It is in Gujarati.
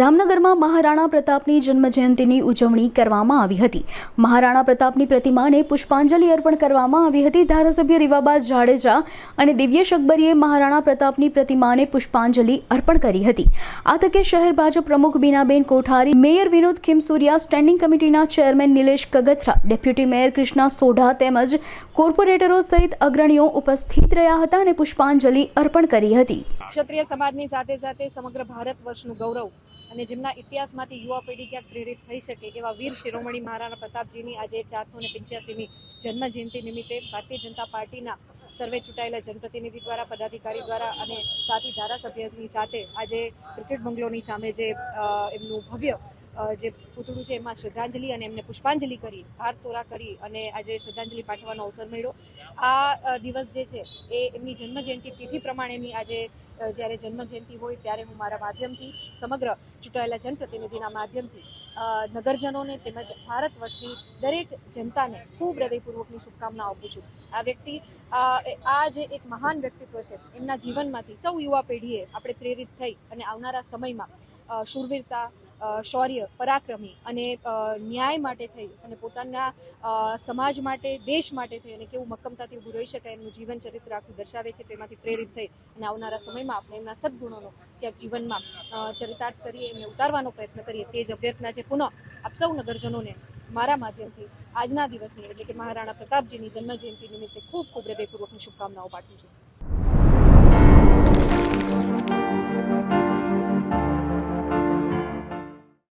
જામનગરમાં મહારાણા પ્રતાપની જન્મજયંતિની ઉજવણી કરવામાં આવી હતી. મહારાણા પ્રતાપની પ્રતિમાને પુષ્પાંજલિ અર્પણ કરવામાં આવી હતી. ધારાસભ્ય રીવાબા જાડેજા અને દિવ્યેશ અકબરીએ મહારાણા પ્રતાપની પ્રતિમાને પુષ્પાંજલિ અર્પણ કરી હતી. આ તકે શહેર ભાજપ પ્રમુખ બીનાબેન કોઠારી, મેયર વિનોદ ખીમસુરિયા, સ્ટેન્ડિંગ કમિટીના chairman Nilesh Kagathara, deputy mayor Krishna Sodha તેમજ કોર્પોરેટરો સહિત અગ્રણીઓ ઉપસ્થિત રહ્યા હતા અને પુષ્પાંજલિ અર્પણ કરી હતી. ક્ષત્રિય સમાજની સાથે સાથે સમગ્ર ભારત વર્ષનું ગૌરવ અને જેમના ઇતિહાસમાંથી યુવા પેઢી ક્યાંક પ્રેરિત થઈ શકે એવા વીર શિરોમણી મહારાણા પ્રતાપજીની આજે ચારસો ને પંચ્યાસીમી જન્મજયંતિ નિમિત્તે ભારતીય જનતા પાર્ટીના સર્વે ચૂંટાયેલા જનપ્રતિનિધિ દ્વારા, પદાધિકારી દ્વારા અને સાથી ધારાસભ્યની સાથે આજે ક્રિકેટ બંગલોની સામે જે એમનું ભવ્ય જે પૂતળું છે એમાં શ્રદ્ધાંજલિ અને એમને પુષ્પાંજલિ કરી, હાર તોરા કરી અને આજે શ્રદ્ધાંજલિ પાઠવવાનો અવસર મળ્યો. આ દિવસ જે છે એ એમની જન્મ જયંતિ તિથિ પ્રમાણેની આજે જ્યારે જન્મ જયંતિ હોય ત્યારે હું મારા માધ્યમથી સમગ્ર ચૂંટાયેલા જનપ્રતિનિધિના માધ્યમથી નગરજનોને તેમજ ભારત વર્ષની દરેક જનતાને ખૂબ હૃદયપૂર્વકની શુભકામના આપું છું. આ વ્યક્તિ આ જે એક મહાન વ્યક્તિત્વ છે, એમના જીવનમાંથી સૌ યુવા પેઢીએ આપણે પ્રેરિત થઈ અને આવનારા સમયમાં શૂરવીરતા શૌર્ય, પરાક્રમી અને ન્યાય માટે થઈ અને પોતાના સમાજ માટે, દેશ માટે થઈ અને કેવું મક્કમતાથી ઊભું રહી શકાય એમનું જીવન ચરિત્ર આખું દર્શાવે છે તેમાંથી પ્રેરિત થઈ અને આવનારા સમયમાં આપણે એમના સદગુણોનો ક્યાંક જીવનમાં ચરિતાર્થ કરીએ, એમને ઉતારવાનો પ્રયત્ન કરીએ તે જ અભ્યર્થના છે. પુનઃ આપ સૌ નગરજનોને મારા માધ્યમથી આજના દિવસની એટલે કે મહારાણા પ્રતાપજીની જન્મ જયંતિ નિમિત્તે ખૂબ ખૂબ હૃદયપૂર્વકની શુભકામનાઓ પાઠવું છું.